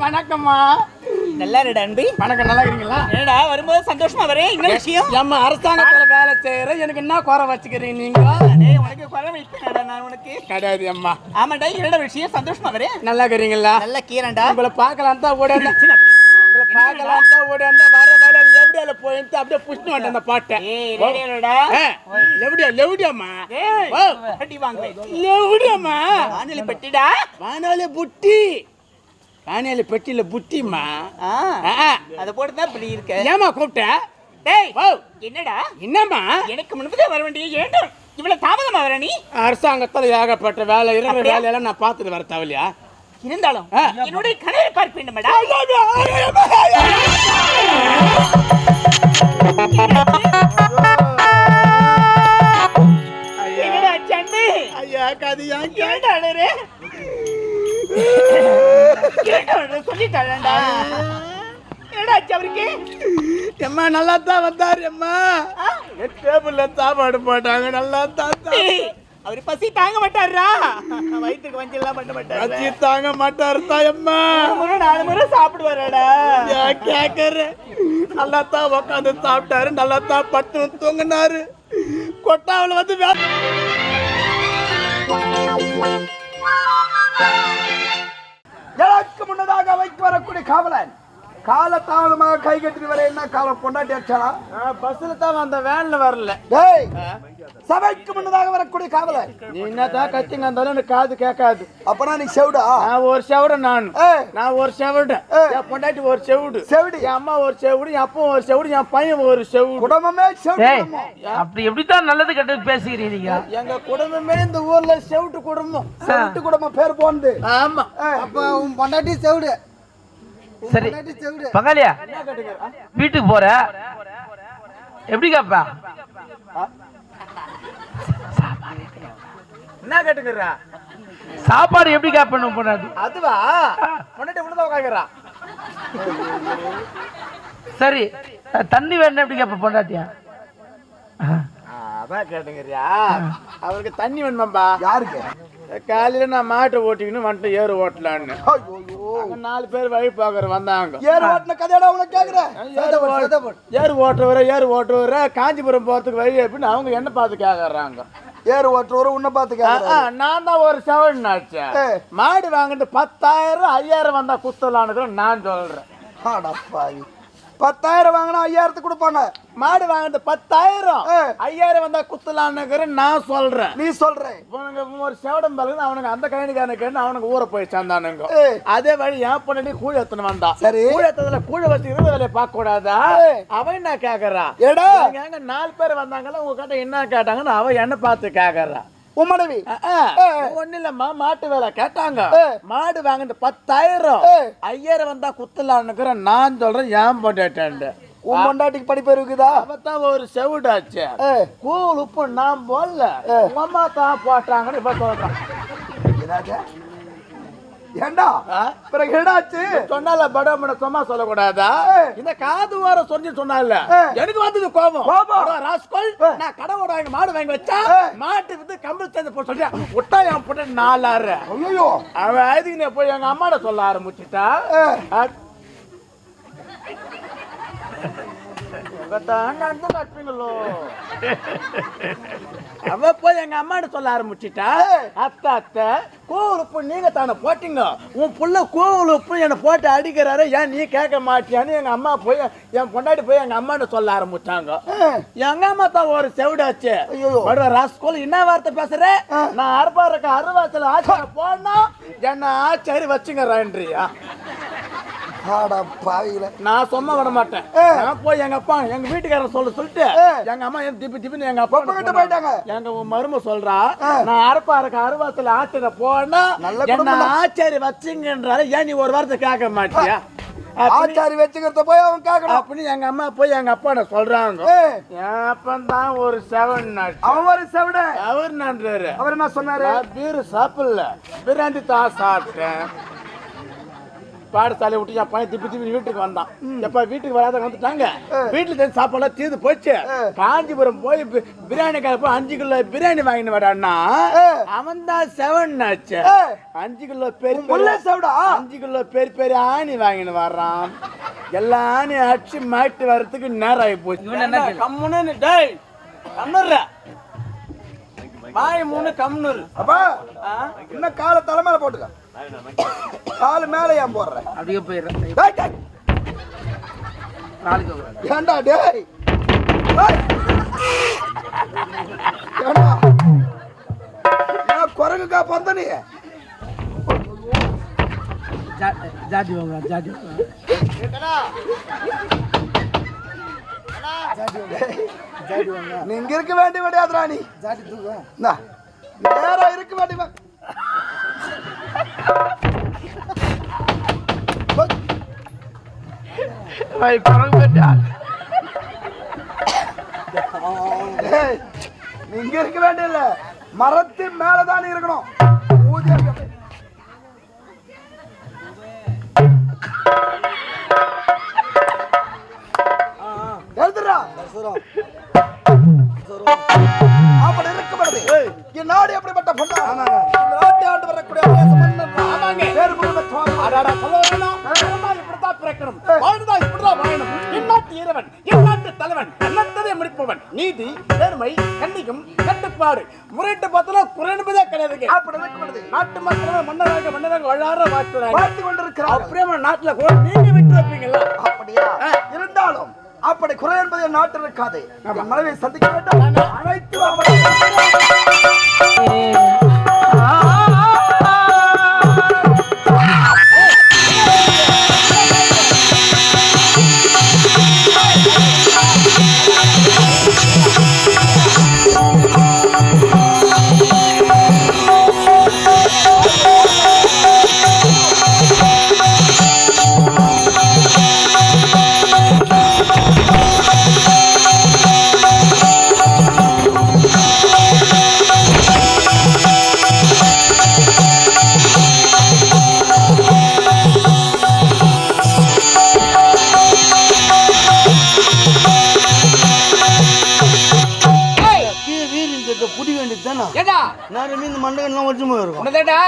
வணக்கம்மா. நல்லா இருடா அன்பி. வணக்கம் நல்லா இருக்கீங்களா? என்னடா வரும்போது சந்தோஷமா வரேன் என்ன விஷயம் ஏம்மா அரசாங்கத்துல வேலை செய்யற எனக்கு என்ன குறை வச்சுக்கிறீங்க நீங்க? டேய், உனக்கு குறை வைப்பேன்டா நான் உனக்கு. கிடையாது அம்மா. ஆமாடா என்னடா விஷயம்? சந்தோஷமா வரேன் நல்லா இருக்கிறீங்களா நல்ல கீரன்டா உங்களை பார்க்கலாம் தான் ஓடி. உங்களை பார்க்கலாம் தான் ஓடி வந்தேன் வர லெவடியால போயிட்டு அப்படியே புஷ்ணு வந்தேன் அந்த பாட்டை. லெவடியா வாங்குவேன் லெவடியாம்மா வானொலி பெட்டிடா? வானாலே புட்டி. வானாலே பெட்டியில புட்டிம்மா. அத போட்டு தான் இப்படி இருக்க. ஏம்மா கூப்பிட்ட? டேய் ஓ என்னடா? என்னம்மா? எனக்கு முன்பதே வர வேண்டிய ஏன்டா இவ்வளவு தாமதமா வர நீ? அரசாங்கத்துல ஏகப்பட்ட வேலை இருக்கிற? வேலையெல்லாம் நான் பார்த்துட்டு வர தேவையா இருந்தாலும். என்னுடைய கனவை பார்க்க அவருக்கு? எம்மா நல்லா தான் வந்தாரு அம்மா ஆ? டேபிள்ல சாப்பாடு போட்டாங்க நல்லா தான் அவரு பசி தாங்க மாட்டாரா? வயிற்றுக்கு வஞ்செல்லாம் பண்ண மாட்டாரு வச்சு தாங்க மாட்டாரு தாயம்மா. முறை நாலு முறை சாப்பிடுவாராடா. கேக்குற நல்லா தான் உட்காந்து சாப்பிட்டாரு நல்லா தான் பட்டு தூங்கினாரு. கொட்டாவில் வந்து எனக்கு முன்னதாக வைக்க வரக்கூடிய காவலன். கால தாமதமாக கை கட்டி வர என்ன காலம்? பொண்டாட்டி அடிச்சாளா பஸ்ல தான் வந்த வேன்ல வரல. டேய் சபைக்கு முன்னதாக வரக்கூடிய காவலன் நீ என்னதான் கத்திங்க இருந்தாலும் எனக்கு காது கேட்காது. அப்பனா நீ செவிடா? நான் ஒரு செவிட நான். நான் ஒரு செவிடு. என் பொண்டாட்டி ஒரு செவிடு. செவிடி. என் அம்மா ஒரு செவிடு என் அப்பா ஒரு செவிடு என் பையன் ஒரு செவிடு. குடும்பமே செவிடி. அப்படி எப்படித்தான் நல்லது கெட்டது பேசுகிறீங்க? எங்க குடும்பமே இந்த ஊர்ல செவிட்டு குடும்பம். செவிட்டு குடும்பம் பேர் போந்து ஆமா. அப்ப உன் பொண்டாட்டி செவிடு. சரி. பங்காளியா? வீட்டுக்கு போற? எப்படி கேப்பா? என்ன கேட்டுக்கிறா? சாப்பாடு எப்படி கேப்பணும் பொண்ணாடி அதுவா? பொண்டாட்டி உள்ளதான் உட்காந்துக்கிறா சரி. தண்ணி வேணும் எப்படி கேப்ப பொண்டாட்டியா அதான் கேட்டுங்கிறியா? அவருக்கு தண்ணி வேணுமாம்பா? யாருக்கு? காலையில நான் மாட்டை ஓட்டிக்கின்னு வந்துட்டு ஏறு ஓட்டலான்னு. நாலு பேர் வழி பார்க்கற வந்தாங்க. ஏறு ஓட்டின கதையோட உனக்கு கேக்குறேன் ஏறு ஓ- ஏறு ஓட்டுறவர காஞ்சிபுரம் போறதுக்கு வழி எப்படின்னு அவங்க என்ன பார்த்து கேக்குறாங்க. ஏறு ஓட்டுறவரு உன்னை பார்த்து நான் தான் ஒரு செவன் ஆச்சேன் ஏய். மாடு வாங்கிட்டு பத்தாயிரம் ஐயாயிரம் வந்தா குத்தலான்னு நான் சொல்றேன். பத்தாயிரம் வாங்கினா ஐயாயிரத்துக்கு கொடுப்பாங்க. மாடு வாங்கிட்டு பத்தாயிரம். ஐயாயிரம் வந்தா குத்தலான்னு நான் சொல்றேன். நீ சொல்ற. இவனுங்க ஒரு செவடம் பலகு அவனுக்கு அந்த கழனிக்காரனுக்கு அவனுக்கு ஊற போய் சேர்ந்தானுங்க. அதே வழி என் பொண்ணி கூழ எத்தனை வந்தா. சரி. கூழ எத்ததுல கூழ வச்சுக்கிறது வேலையை பார்க்க கூடாதா அவன் என்ன கேக்குறா? எங்க நாலு பேர் வந்தாங்கல்ல உங்க கிட்ட என்ன கேட்டாங்கன்னு அவன் என்ன பார்த்து கேக்குறா? உன் மனைவி. ஒண்ணு இல்லம்மா மாட்டு வேலை கேட்டாங்க. மாடு வாங்கிட்டு பத்தாயிரம். ஐயாயிரம் வந்தா குத்தலான்னு நான் சொல்றேன் ஏன் போட்டேன் உன் பொண்டாட்டிக்கு படிப்பு இருக்குதா? அவத்தான் ஒரு செவிடாச்சு. கூழ் உப்பு நான் போடல. அம்மா தான் போட்டாங்கன்னு இப்ப சொல்றேன்? ஏண்டா? ஆ? பிறகு என்னாச்சு? சொன்னால படம் சும்மா சொல்லக்கூடாதா. இந்த காது வார சொல்லி சொன்னால. எனக்கு வந்தது கோபம்? கோபம். ராஸ்கோல். நான் கடை ஓட வாங்கி மாடு வாங்கி வச்சா. மாட்டு வந்து கம்பல் சேர்ந்து போய் சொல்லியா விட்டா என் பொண்ணு நாலாறு. ஐயோ அவன் அதுக்கு போய் எங்க அம்மாட சொல்ல ஆரம்பிச்சுட்டா. இவதான் நடந்து கட்டுறீங்களோ அவ போய் எங்க அம்மாட்ட சொல்ல ஆரம்பிச்சிட்டா அத்தை அத்தை கோவில் உப்பு நீங்க தானே போட்டீங்க. உன் புள்ள கோவில் உப்பு என்னை போட்டு அடிக்கிறாரு. ஏன் நீ கேட்க மாட்டியான்னு எங்க அம்மா போய் என் பொண்டாட்டி போய் எங்க அம்மாட்ட சொல்ல ஆரம்பிச்சாங்க. எங்க அம்மா தான் ஒரு செவிடாச்சு. ஐயோ. ராஸ்கோல் என்ன வார்த்தை பேசுற? நான் அறுபாருக்க அறுவாத்துல ஆச்சரிய போனா என்ன ஆச்சரி வச்சுங்கிறேன்றியா? ஆடா நான் சும்மா விட மாட்டேன். நான் போய் எங்க அப்பா எங்க வீட்டுக்காரன் சொல்ல சொல்லிட்டு எங்க அம்மா என் திப்பி திப்பின்னு எங்க அப்பா கிட்ட போயிட்டாங்க. எங்க மரும சொல்றா நான் அரப்பா இருக்க அறுபத்துல ஆச்சரிய போனா நல்ல என்ன குடும்பம். ஆச்சரிய வச்சுங்கன்றாரு ஏன் நீ ஒரு வாரத்தை கேட்க மாட்டியா? ஆச்சாரி வச்சுக்கிறத போய் அவன் கேட்கணும். அப்படின்னு எங்க அம்மா போய் எங்க அப்பா சொல்றாங்க. என் அப்பன் தான் ஒரு செவன் நாட். அவன் ஒரு செவிட அவர் நன்றாரு அவர் என்ன சொன்னாரு? பீரு சாப்பிடல. பிராண்டி தான் சாப்பிட்டேன். பாடசாலை விட்டு என் பையன் திப்பி திப்பி வீட்டுக்கு வந்தான். எப்ப வீட்டுக்கு வராத வந்துட்டாங்க. வீட்டுல இருந்து சாப்பாடுலாம் தீர்ந்து போச்சு. காஞ்சிபுரம் போய் பிரியாணி கடை போய் அஞ்சு கிலோ பிரியாணி வாங்கிட்டு வரான்னா அவன் தான் செவன் ஆச்சு அஞ்சு கிலோ பெரிய அஞ்சு கிலோ பெரிய பெரிய ஆணி வாங்கிட்டு வர்றான். எல்லா ஆணி அடிச்சு மாட்டி வர்றதுக்கு நேரம் ஆகி போச்சு? கம்முன்னு டேய் கம்முற வாய் மூணு கம்முன்னு அப்பா இன்னும் காலை தலைமையில போட்டுக்க. காலு மேல ஏன் போடுற? அப்படியே போயிடுறேன். டேய், டேய். நாளைக்கு. ஏன்டா டேய். நான் குரங்குக்கா பந்த நீ? ஜா- ஜாதி வாங்க ஜாதி வாங்க நீ இங்க இருக்க வேண்டிய விடையாதுடா நீ? நேரா இருக்க வேண்டிய வாய் குரங்கு போயிட்டா. டேய், நீ இங்க இருக்க வேண்டிய இல்ல மரத்தின் மேலதான் இருக்கணும். ஊதியம் அப்படி இருக்கப்படுது என் நாடு எப்படிப்பட்ட பொண்ணா? இந்த நாட்டை ஆண்டு வரக்கூடிய இப்படித்தான் பிறக்கணும். வாழ்ந்தால் இப்படித்தான் வாழணும். எந்நாட்டு இறைவன், எந்நாட்டு தலைவன், எண்ணத்ததை முடிப்பவன். நீதி, நேர்மை, கண்ணியம், கட்டுப்பாடு. முறையிட்டு பார்த்தாலும் குறை என்பதே கிடையாதுங்க. அப்படி இருக்கப்படுது நாட்டு மக்கள் மன்னராக மன்னராக வாழார வாழ்த்துறாங்க. பார்த்து கொண்டிருக்கிறார்கள். அப்படியே நாட்டுல நீங்க விட்டு வைப்பீங்களா அப்படியா? இருந்தாலும் அப்படி குறை என்பது என் மனைவியை சந்திக்க வேண்டும். அனைத்து ஏடா நேரம் மீன் மண்டகம்லாம் இருக்கும் உன்னதேடா